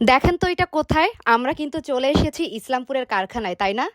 দেখেন তো এটা কোথায়। আমরা কিন্তু চলে এসেছি ইসলামপুরের কারখানায় তাই না?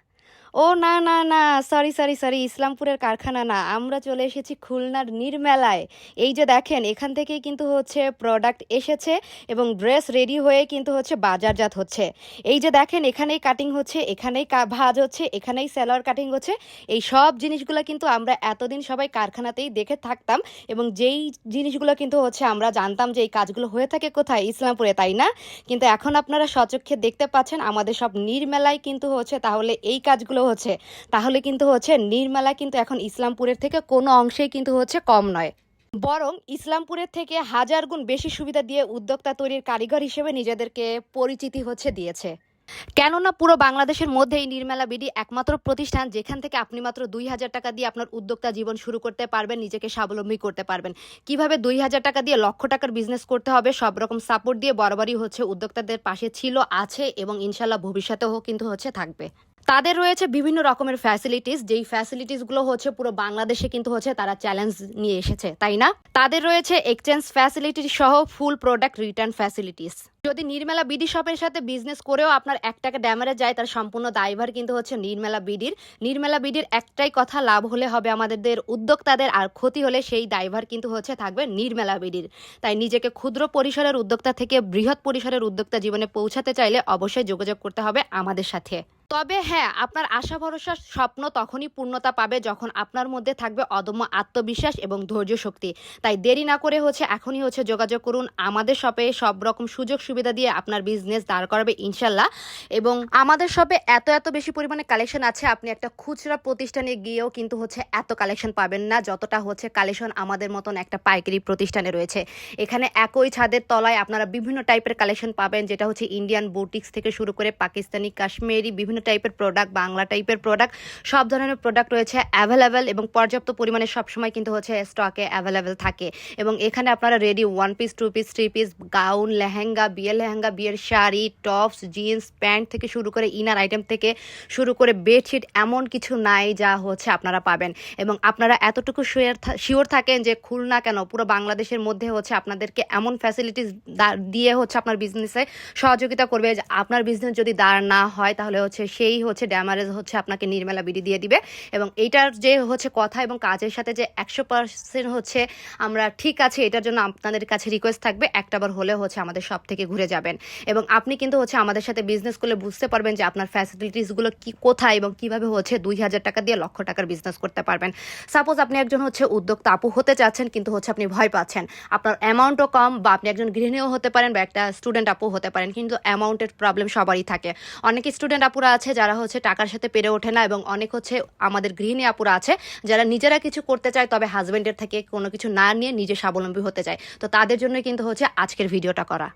ও না না না সরি সরি সরি ইসলামপুরের কারখানা না। আমরা চলে এসেছি খুলনার নির্মেলায়। এই যে দেখেন, এখান থেকেই কিন্তু হচ্ছে প্রোডাক্ট এসেছে এবং ড্রেস রেডি হয়ে কিন্তু হচ্ছে বাজারজাত হচ্ছে। এই যে দেখেন, এখানেই কাটিং হচ্ছে, এখানেই ভাঁজ হচ্ছে, এখানেই সেলোয়ার কাটিং হচ্ছে। এই সব জিনিসগুলো কিন্তু আমরা এতদিন সবাই কারখানাতেই দেখে থাকতাম এবং যেই জিনিসগুলো কিন্তু হচ্ছে আমরা জানতাম যে এই কাজগুলো হয়ে থাকে কোথায়, ইসলামপুরে, তাই না? কিন্তু এখন আপনারা সচক্ষে দেখতে পাচ্ছেন, আমাদের সব নির্মেলায় কিন্তু হচ্ছে তাহলে এই কাজগুলো হচ্ছে। তাহলে কিন্তু হচ্ছে নির্মেলা কিন্তু এখন ইসলামপুরের থেকে কোনো অংশেই কিন্তু হচ্ছে কম নয়। বরং ইসলামপুরের থেকে হাজার গুণ বেশি সুবিধা দিয়ে উদ্যোক্তা তৈরির কারিগর হিসেবে নিজেদেরকে পরিচিতি হচ্ছে দিয়েছে। কেননা পুরো বাংলাদেশের মধ্যে এই নির্মেলা বিডি একমাত্র প্রতিষ্ঠান যেখান থেকে আপনি মাত্র দুই হাজার টাকা দিয়ে আপনার উদ্যোক্তা জীবন শুরু করতে পারবেন, নিজেকে স্বাবলম্বী করতে পারবেন। কীভাবে দুই হাজার টাকা দিয়ে লক্ষ টাকার বিজনেস করতে হবে, সব রকম সাপোর্ট দিয়ে বরাবরই হচ্ছে উদ্যোক্তাদের পাশে ছিল, আছে এবং ইনশাল্লাহ ভবিষ্যতেও কিন্তু হচ্ছে থাকবে। তাদের রয়েছে বিভিন্ন রকমের ফ্যাসিলিটিস যেই ফ্যাসিলিটিসগুলো হচ্ছে পুরো বাংলাদেশে কিন্তু হচ্ছে তারা চ্যালেঞ্জ নিয়ে এসেছে, তাই না? তাদের রয়েছে এক্সচেঞ্জ ফ্যাসিলিটি সহ ফুল প্রোডাক্ট রিটার্ন ফ্যাসিলিটিস যদি নির্মেলা বিডি শপের সাথে বিজনেস করেও আপনার এক টাকা ড্যামেরে যায়, তার সম্পূর্ণ দায়ভার কিন্তু হচ্ছে নির্মেলা বিডির। নির্মেলা বিডির একটাই কথা, লাভ হলে হবে আমাদের উদ্যোক্তাদের, আর ক্ষতি হলে সেই দায়ভার কিন্তু হচ্ছে থাকবে নির্মেলা বিডির। তাই নিজেকে ক্ষুদ্র পরিসরের উদ্যোক্তা থেকে বৃহৎ পরিসরের উদ্যোক্তা জীবনে পৌঁছাতে চাইলে অবশ্যই যোগাযোগ করতে হবে আমাদের সাথে। তবে হ্যাঁ আপনার আশা ভরসার স্বপ্ন তখনই পূর্ণতা পাবে যখন আপনার মধ্যে থাকবে অদম্য আত্মবিশ্বাস এবং ধৈর্য শক্তি। তাই দেরি না করে হচ্ছে এখনই হচ্ছে যোগাযোগ করুন আমাদের শপে। সব রকম সুযোগ সুবিধা দিয়ে আপনার বিজনেস দাঁড় করাবে ইনশাল্লাহ। এবং আমাদের শপে এত এত বেশি পরিমাণে কালেকশন আছে, আপনি একটা খুচরা প্রতিষ্ঠানে গিয়েও কিন্তু হচ্ছে এত কালেকশন পাবেন না, যতটা হচ্ছে কালেকশন আমাদের মতন একটা পাইকারি প্রতিষ্ঠানে রয়েছে। এখানে একই ছাদের তলায় আপনারা বিভিন্ন টাইপের কালেকশন পাবেন, যেটা হচ্ছে ইন্ডিয়ান বুটিক্স থেকে শুরু করে পাকিস্তানি কাশ্মীরি বিভিন্ন টাইপের প্রোডাক্ট বাংলা টাইপের প্রোডাক্ট সব ধরনের প্রোডাক্ট রয়েছে অ্যাভেলেবেল এবং পর্যাপ্ত পরিমাণে সবসময় কিন্তু হচ্ছে স্টকে অ্যাভেলেবেল থাকে। এবং এখানে আপনারা ready one piece two piece three piece gown lehenga, বিয়ের লেহেঙ্গা, বিয়ের শাড়ি টপস জিন্স প্যান্ট থেকে শুরু করে ইনার আইটেম থেকে শুরু করে বেডশিট এমন কিছু নাই যা হচ্ছে আপনারা পাবেন। এবং আপনারা এতটুকু শিওর শিওর থাকেন যে খুলনা কেন, পুরো বাংলাদেশের মধ্যে হচ্ছে আপনাদেরকে এমন ফ্যাসিলিটিস দিয়ে হচ্ছে আপনার বিজনেসে সহযোগিতা করবে যে আপনার বিজনেস যদি দাঁড় না হয় তাহলে হচ্ছে সেই হচ্ছে ড্যামারেজ হচ্ছে আপনাকে নির্মেলা বিডি দিয়ে দিবে। এবং এইটার যে হচ্ছে কথা এবং কাজের সাথে যে একশো পার্সেন্ট হচ্ছে আমরা ঠিক আছে, এটার জন্য আপনাদের কাছে রিকোয়েস্ট থাকবে। একটাবার হলে হচ্ছে আমাদের সব থেকে ঘুরে যাবেন। এবং আপনি কিন্তু হচ্ছে আমাদের সাথে বিজনেস করলে বুঝতে পারবেন যে আপনার ফ্যাসিলিটিসগুলো কি কোথায় এবং কীভাবে হচ্ছে দুই হাজার টাকা দিয়ে লক্ষ টাকার বিজনেস করতে পারবেন। সাপোজ আপনি একজন হচ্ছে উদ্যোক্তা, আপু হতে চাচ্ছেন কিন্তু হচ্ছে আপনি ভয় পাচ্ছেন। আপনার অ্যামাউন্টও কম বা আপনি একজন গৃহিণীও হতে পারেন বা একটা স্টুডেন্ট আপু হতে পারেন, কিন্তু অ্যামাউন্টের প্রবলেম সবারই থাকে। অনেক স্টুডেন্ট আপুরা আছে, যারা হচ্ছে টাকার সাথে পেরে ওঠে না এবং অনেক হচ্ছে আমাদের গৃহিণী আপুরা আছে, যারা নিজেরা কিছু করতে চায় তবে হাজব্যান্ডের থেকে কোনো কিছু না নিয়ে নিজে স্বাবলম্বী হতে চায়। তো তাদের জন্য কিন্তু হচ্ছে আজকের ভিডিওটা করা।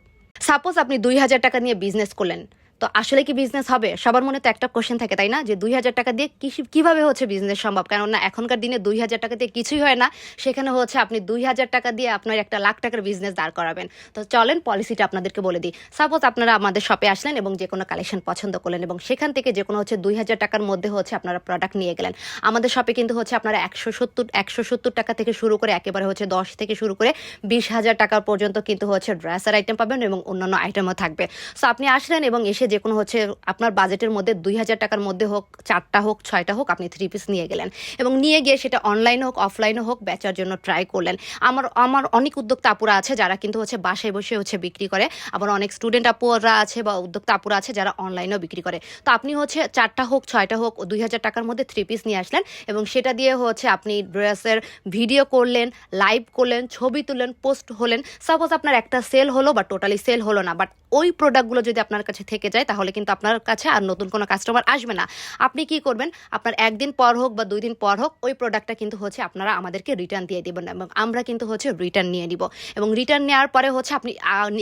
সাপোজ আপনি দুই হাজার টাকা নিয়ে বিজনেস করলেন। তো আসলে কি বিজনেস হবে? সবার মনে তো একটা কোশ্চেন থাকে, তাই না? যে দুই হাজার টাকা দিয়ে কি কীভাবে হচ্ছে বিজনেস সম্ভব? কেননা এখনকার দিনে দুই হাজার টাকা দিয়ে কিছুই হয় না। সেখানে হচ্ছে আপনি দুই হাজার টাকা দিয়ে আপনার একটা লাখ টাকার বিজনেস দাঁড় করাবেন। তো চলেন পলিসিটা আপনাদেরকে বলে দিই। সাপোজ আপনারা আমাদের শপে আসলেন এবং যে কোনো কালেকশন পছন্দ করলেন এবং সেখান থেকে যে কোনো হচ্ছে দুই হাজার টাকার মধ্যে হচ্ছে আপনারা প্রোডাক্ট নিয়ে গেলেন। আমাদের শপে কিন্তু হচ্ছে আপনারা একশো সত্তর একশো সত্তর টাকা থেকে শুরু করে একেবারে হচ্ছে দশ থেকে শুরু করে বিশ হাজার টাকা পর্যন্ত কিন্তু হচ্ছে ড্রেসার আইটেম পাবেন এবং অন্যান্য আইটেমও থাকবে। সো আপনি আসলেন এবং এসে যে কোনো হচ্ছে আপনার বাজেটের মধ্যে দুই হাজার টাকার মধ্যে হোক, চারটা হোক, ছয়টা হোক, আপনি থ্রি পিস নিয়ে গেলেন। এবং নিয়ে গিয়ে সেটা অনলাইনে হোক অফলাইনে হোক, বেচার জন্য ট্রাই করলেন। আমার আমার অনেক উদ্যোক্তা আপুরা আছে যারা কিন্তু হচ্ছে বাসায় বসে হচ্ছে বিক্রি করে। আবার অনেক স্টুডেন্ট আপুরা আছে বা উদ্যোক্তা আপুরা আছে যারা অনলাইনেও বিক্রি করে। তো আপনি হচ্ছে চারটা হোক, ছয়টা হোক, দুই হাজার টাকার মধ্যে থ্রি পিস নিয়ে আসলেন এবং সেটা দিয়ে হচ্ছে আপনি ড্রেসের ভিডিও করলেন লাইভ করলেন, ছবি তুললেন পোস্ট হলেন। সাপোজ আপনার একটা সেল হলো বা টোটালি সেল হলো না বাট ওই প্রোডাক্টগুলো যদি আপনার কাছে থেকে যায়, তাহলে কিন্তু আপনার কাছে আর নতুন কোনো কাস্টমার আসবে না। আপনি কি করবেন? আপনার একদিন পর হোক বা দুই দিন পর হোক, ওই প্রোডাক্টটা কিন্তু হচ্ছে আপনারা আমাদেরকে রিটার্ন দিয়ে দেবেন এবং আমরা কিন্তু হচ্ছে রিটার্ন নিয়ে নিব। এবং রিটার্ন নেওয়ার পরে হচ্ছে আপনি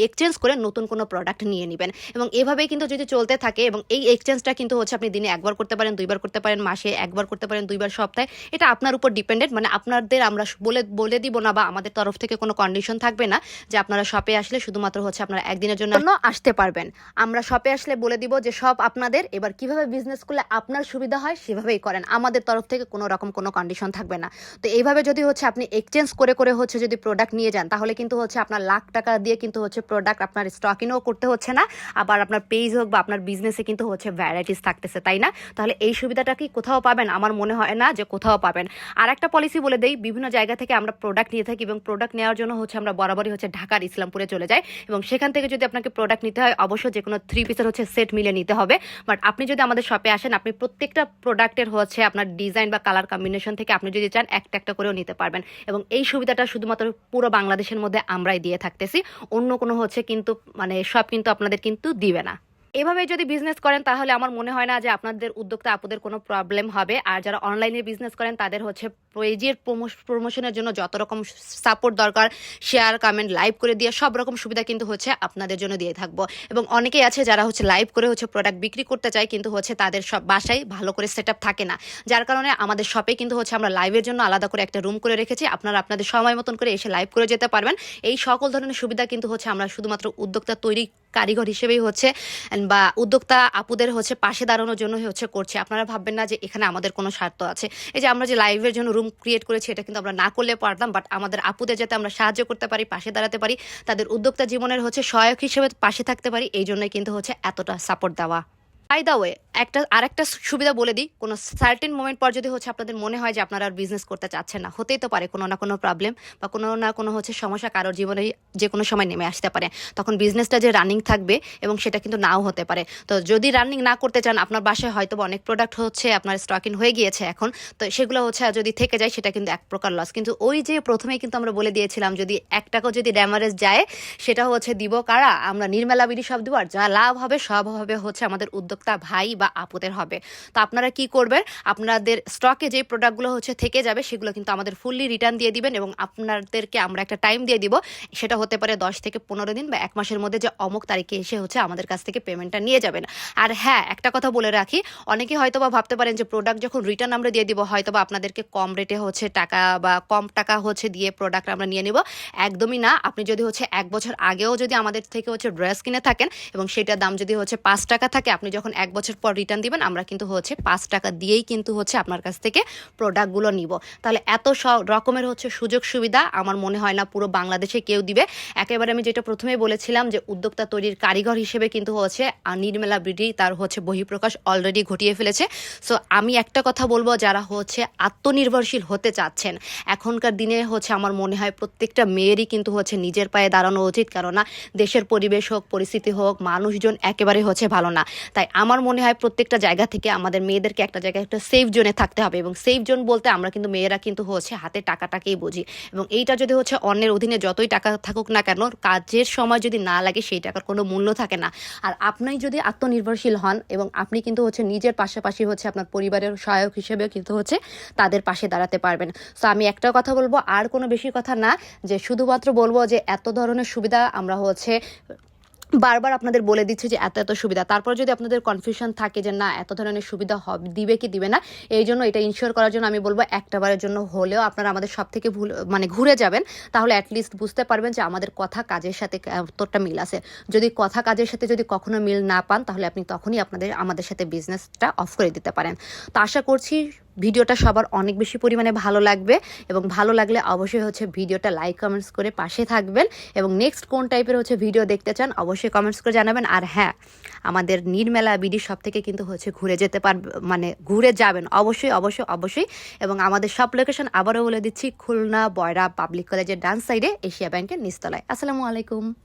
এক্সচেঞ্জ করে নতুন কোনো প্রোডাক্ট নিয়ে নেবেন। এবং এভাবেই কিন্তু যদি চলতে থাকে এবং এই এক্সচেঞ্জটা কিন্তু হচ্ছে আপনি দিনে একবার করতে পারেন, দুইবার করতে পারেন, মাসে একবার করতে পারেন, দুইবার সপ্তাহে, এটা আপনার উপর ডিপেন্ডেন্ট মানে আপনাদের আমরা বলে বলে দিব না বা আমাদের তরফ থেকে কোনো কন্ডিশন থাকবে না যে আপনারা শপে আসলে শুধুমাত্র হচ্ছে আপনারা একদিনের জন্য আসতে পারবেন। আমরা শপে আসলে আসলে বলে দিব যে সব আপনাদের। এবার কীভাবে বিজনেস করলে আপনার সুবিধা হয়, সেভাবেই করেন। আমাদের তরফ থেকে কোনো রকম কোনো কন্ডিশন থাকবে না। তো এইভাবে যদি হচ্ছে আপনি এক্সচেঞ্জ করে করে হচ্ছে যদি প্রোডাক্ট নিয়ে যান, তাহলে কিন্তু হচ্ছে আপনার লাখ টাকা দিয়ে কিন্তু হচ্ছে প্রোডাক্ট আপনার স্টকিংও করতে হচ্ছে না। আবার আপনার পেজ হোক বা আপনার বিজনেসে কিন্তু হচ্ছে ভ্যারাইটিস থাকতেছে, তাই না? তাহলে এই সুবিধাটা কি কোথাও পাবেন? আমার মনে হয় না যে কোথাও পাবেন। আর একটা পলিসি বলে দেই, বিভিন্ন জায়গা থেকে আমরা প্রোডাক্ট নিয়ে থাকি এবং প্রোডাক্ট নেওয়ার জন্য হচ্ছে আমরা বরাবরই হচ্ছে ঢাকার ইসলামপুরে চলে যাই। এবং সেখান থেকে যদি আপনাকে প্রোডাক্ট নিতে হয়, অবশ্যই যে কোনো থ্রি পিসের হচ্ছে সেট মিলে নিতে হবে। বাট আপনি যদি আমাদের শপে আসেন, আপনি প্রত্যেকটা প্রোডাক্টের হচ্ছে আপনার ডিজাইন বা কালার কম্বিনেশন থেকে আপনি যদি চান, একটা একটা করেও নিতে পারবেন। এবং এই সুবিধাটা শুধুমাত্র পুরো বাংলাদেশের মধ্যে আমরাই দিয়ে থাকতেছি। অন্য কোনো হচ্ছে কিন্তু মানে সব কিন্তু আপনাদের কিন্তু দিবে না। এভাবে যদি বিজনেস করেন, তাহলে আমার মনে হয় না যে আপনাদের উদ্যোক্তা আপুদের কোনো প্রবলেম হবে। আর যারা অনলাইনে বিজনেস করেন, তাদের হচ্ছে পেজের প্রমোশনের জন্য যত রকম সাপোর্ট দরকার শেয়ার কমেন্ট লাইভ করে দিয়ে সব রকম সুবিধা কিন্তু হচ্ছে আপনাদের জন্য দিয়ে থাকব। এবং অনেকেই আছে যারা হচ্ছে লাইভ করে হচ্ছে প্রোডাক্ট বিক্রি করতে চায়, কিন্তু হচ্ছে তাদের সব বাসায় ভালো করে সেট থাকে না। যার কারণে আমাদের শপে কিন্তু হচ্ছে আমরা লাইভের জন্য আলাদা করে একটা রুম করে রেখেছি। আপনারা আপনাদের সময় মতন করে এসে লাইভ করে যেতে পারবেন। এই সকল ধরনের সুবিধা কিন্তু হচ্ছে আমরা শুধুমাত্র উদ্যোক্তা তৈরি কারিগর হিসেবেই হচ্ছে বা উদ্যোক্তা আপুদের হচ্ছে পাশে দাঁড়ানোর জন্য হচ্ছে করছে। আপনারা ভাববেন না যে এখানে আমাদের কোনো স্বার্থ আছে। এই যে আমরা যে লাইভের জন্য রুম ক্রিয়েট করেছি, এটা কিন্তু আমরা না করলে পারতাম বাট আমাদের আপুদের যাতে আমরা সাহায্য করতে পারি, পাশে দাঁড়াতে পারি, তাদের উদ্যোক্তা জীবনের হচ্ছে সহায়ক হিসেবে পাশে থাকতে পারি, এই জন্যই কিন্তু হচ্ছে এতটা সাপোর্ট দেওয়া। বাই দা ওয়ে একটা, আরেকটা সুবিধা বলে দিই। কোনো সার্টেন মোমেন্ট পর যদি হচ্ছে আপনাদের মনে হয় যে আপনারা আর বিজনেস করতে চাচ্ছেন না, হতেই তো পারে কোনো না কোনো প্রবলেম বা কোনো না কোনো হচ্ছে সমস্যা কারোর জীবনে যে কোনো সময় নেমে আসতে পারে। তখন বিজনেসটা যে রানিং থাকবে এবং সেটা কিন্তু নাও হতে পারে। তো যদি রানিং না করতে চান, আপনার বাসায় হয়তো অনেক প্রোডাক্ট হচ্ছে, আপনার স্টকিং হয়ে গিয়েছে এখন, তো সেগুলো হচ্ছে যদি থেকে যায়, সেটা কিন্তু এক প্রকার লস কিন্তু ওই যে প্রথমেই কিন্তু আমরা বলে দিয়েছিলাম, যদি এক টাকাও যদি ড্যামারেজ যায়, সেটা হচ্ছে দিব কারা? আমরা নির্মেলা বিডি সব দিব, আর যা লাভ হবে, সব হবে হচ্ছে আমাদের উদ্যোক্তা ভাই বা আপুদের হবে। তো আপনারা কি করবেন? আপনাদের স্টকে যে প্রোডাক্টগুলো হচ্ছে থেকে যাবে, সেগুলো কিন্তু আমাদের ফুললি রিটার্ন দিয়ে দিবেন এবং আপনাদেরকে আমরা একটা টাইম দিয়ে দিব। সেটা হতে পারে দশ থেকে পনেরো দিন বা এক মাসের মধ্যে যে অমুক তারিখে এসে হচ্ছে আমাদের কাছ থেকে পেমেন্টটা নিয়ে যাবেন। আর হ্যাঁ একটা কথা বলে রাখি অনেকে হয়তো বা ভাবতে পারেন যে প্রোডাক্ট যখন রিটার্ন আমরা দিয়ে দিব হয়তো বা আপনাদেরকে কম রেটে হচ্ছে টাকা বা কম টাকা হচ্ছে দিয়ে প্রোডাক্ট আমরা নিয়ে নিব। একদমই না, আপনি যদি হচ্ছে এক বছর আগেও যদি আমাদের থেকে হচ্ছে ড্রেস কিনে থাকেন এবং সেটার দাম যদি হচ্ছে পাঁচ টাকা থাকে, আপনি যখন এক বছর পর রিটার্ন দিবেন, আমরা কিন্তু হচ্ছে পাঁচ টাকা দিয়েই কিন্তু হচ্ছে আপনার কাছ থেকে প্রোডাক্টগুলো নিব। তাহলে এত সব রকমের হচ্ছে সুযোগ সুবিধা আমার মনে হয় না পুরো বাংলাদেশে কেউ দিবে। একেবারে আমি যেটা প্রথমেই বলেছিলাম যে উদ্যোক্তা তৈরির কারিগর হিসেবে কিন্তু হচ্ছে নির্মলা ব্রিডি তার হচ্ছে বহিঃপ্রকাশ অলরেডি ঘটিয়ে ফেলেছে। সো আমি একটা কথা বলব, যারা হচ্ছে আত্মনির্ভরশীল হতে চাচ্ছেন, এখনকার দিনে হচ্ছে আমার মনে হয় প্রত্যেকটা মেয়েরই কিন্তু হচ্ছে নিজের পায়ে দাঁড়ানো উচিত। কেননা দেশের পরিবেশ হোক, পরিস্থিতি হোক, মানুষজন একেবারে হচ্ছে ভালো না। তাই আমার মনে হয় প্রত্যেকটা জায়গা থেকে আমাদের মেয়েদেরকে একটা জায়গায় একটা সেফ জোনে থাকতে হবে এবং সেফ জোন বলতে আমরা কিন্তু মেয়েরা কিন্তু হচ্ছে হাতে টাকাটাকেই বুঝি এবং এইটা যদি হচ্ছে অন্যের অধীনে যতই টাকা থাকুক না কেন কাজের সময় যদি না লাগে সেই টাকার কোনো মূল্য থাকে না। আর আপনি যদি আত্মনির্ভরশীল হন এবং আপনি কিন্তু হচ্ছে নিজের পাশাপাশি হচ্ছে আপনার পরিবারের সহায়ক হিসেবেও কিন্তু হচ্ছে তাদের পাশে দাঁড়াতে পারবেন। সো আমি একটা কথা বলব, আর কোনো বেশি কথা না যে শুধুমাত্র বলব যে এত ধরনের সুবিধা আমরা হচ্ছে বারবার আপনাদের বলে দিচ্ছে যে এত এত সুবিধা। তারপর যদি আপনাদের কনফিউশন থাকে যে না, এত ধরনের সুবিধা হবে, দিবে কি দিবে না, এই জন্য এটা ইনশিওর করার জন্য আমি বলব একটা বারের জন্য হলেও আপনারা আমাদের সব থেকে ভুল মানে ঘুরে যাবেন, তাহলে অ্যাটলিস্ট বুঝতে পারবেন যে আমাদের কথা কাজের সাথে কতটা মিল আছে। যদি কথা কাজের সাথে যদি কখনো মিল না পান, তাহলে আপনি তখনই আপনাদের, আমাদের সাথে বিজনেসটা অফ করে দিতে পারেন। তো আশা করছি ভিডিওটা সবার অনেক বেশি পরিমাণে ভালো লাগবে এবং ভালো লাগলে অবশ্যই হচ্ছে ভিডিওটা লাইক কমেন্টস করে পাশে থাকবেন এবং নেক্সট কোন টাইপের হচ্ছে ভিডিও দেখতে চান অবশ্যই কমেন্টস করে জানাবেন। আর হ্যাঁ আমাদের নির্মেলা বিডি সব থেকে কিন্তু হচ্ছে ঘুরে যেতে পারবে মানে ঘুরে যাবেন অবশ্যই অবশ্যই অবশ্যই এবং আমাদের সব লোকেশন আবারও বলে দিচ্ছি, খুলনা, বয়রা পাবলিক কলেজের ডান্স সাইডে এশিয়া ব্যাংকের নিচতলায়। আসসালামু আলাইকুম।